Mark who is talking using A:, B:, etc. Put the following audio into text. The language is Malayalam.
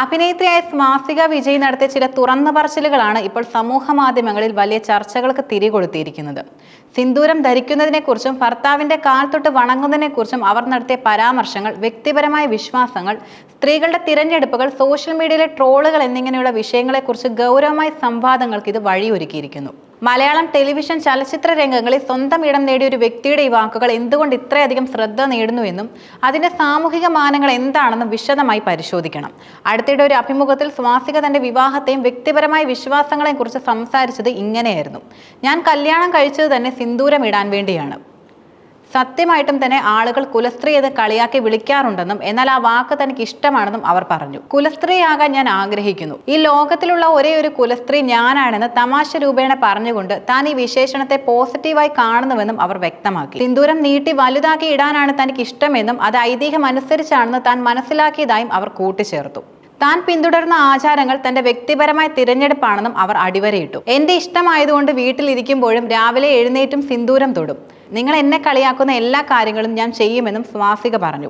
A: അഭിനേത്രിയായ സ്മാസിക വിജയ് നടത്തിയ ചില തുറന്ന പറച്ചിലുകളാണ് ഇപ്പോൾ സമൂഹ മാധ്യമങ്ങളിൽ വലിയ ചർച്ചകൾക്ക് തിരി തിരികൊളുത്തിയിരിക്കുന്നത് സിന്ദൂരം ധരിക്കുന്നതിനെക്കുറിച്ചും ഭർത്താവിന്റെ കാൽ തൊട്ട് വണങ്ങുന്നതിനെക്കുറിച്ചും അവർ നടത്തിയ പരാമർശങ്ങൾ വ്യക്തിപരമായ വിശ്വാസങ്ങൾ സ്ത്രീകളുടെ തിരഞ്ഞെടുപ്പുകൾ സോഷ്യൽ മീഡിയയിലെ ട്രോളുകൾ എന്നിങ്ങനെയുള്ള വിഷയങ്ങളെക്കുറിച്ച് ഗൗരവമായ സംവാദങ്ങൾക്ക് ഇത് വഴിയൊരുക്കിയിരിക്കുന്നു. മലയാളം ടെലിവിഷൻ ചലച്ചിത്ര രംഗങ്ങളിൽ സ്വന്തം ഇടം നേടിയ ഒരു വ്യക്തിയുടെ ഈ വാക്കുകൾ എന്തുകൊണ്ട് ഇത്രയധികം ശ്രദ്ധ നേടുന്നുവെന്നും അതിന്റെ സാമൂഹിക മാനങ്ങൾ എന്താണെന്നും വിശദമായി പരിശോധിക്കണം. അടുത്തിടെ ഒരു അഭിമുഖത്തിൽ സ്വാസിക തന്റെ വിവാഹത്തെയും വ്യക്തിപരമായ വിശ്വാസങ്ങളെയും കുറിച്ച് സംസാരിച്ചത് ഇങ്ങനെയായിരുന്നു. ഞാൻ കല്യാണം കഴിച്ചത് തന്നെ സിന്ദൂരം ഇടാൻ വേണ്ടിയാണ്. സത്യമായിട്ടും തന്നെ ആളുകൾ കുലസ്ത്രീ എന്ന് കളിയാക്കി വിളിക്കാറുണ്ടെന്നും എന്നാൽ ആ വാക്ക് തനിക്ക് ഇഷ്ടമാണെന്നും അവർ പറഞ്ഞു. കുലസ്ത്രീയാകാൻ ഞാൻ ആഗ്രഹിക്കുന്നു. ഈ ലോകത്തിലുള്ള ഒരേ ഒരു കുലസ്ത്രീ ഞാനാണെന്ന് തമാശ രൂപേണ പറഞ്ഞുകൊണ്ട് താൻ ഈ വിശേഷണത്തെ പോസിറ്റീവായി കാണുന്നുവെന്നും അവർ വ്യക്തമാക്കി. സിന്ദൂരം നീട്ടി വലുതാക്കി ഇടാനാണ് തനിക്ക് ഇഷ്ടമെന്നും അത് ഐതിഹ്യം അനുസരിച്ചാണെന്ന് താൻ മനസ്സിലാക്കിയതായും അവർ കൂട്ടിച്ചേർത്തു. താൻ പിന്തുടർന്ന ആചാരങ്ങൾ തന്റെ വ്യക്തിപരമായ തിരഞ്ഞെടുപ്പാണെന്നും അവർ അടിവരയിട്ടു. എന്റെ ഇഷ്ടമായതുകൊണ്ട് വീട്ടിലിരിക്കുമ്പോഴും രാവിലെ എഴുന്നേറ്റും സിന്ദൂരം തൊടും. നിങ്ങൾ എന്നെ കളിയാക്കുന്ന എല്ലാ കാര്യങ്ങളും ഞാൻ ചെയ്യുമെന്നും സ്വാസിക പറഞ്ഞു.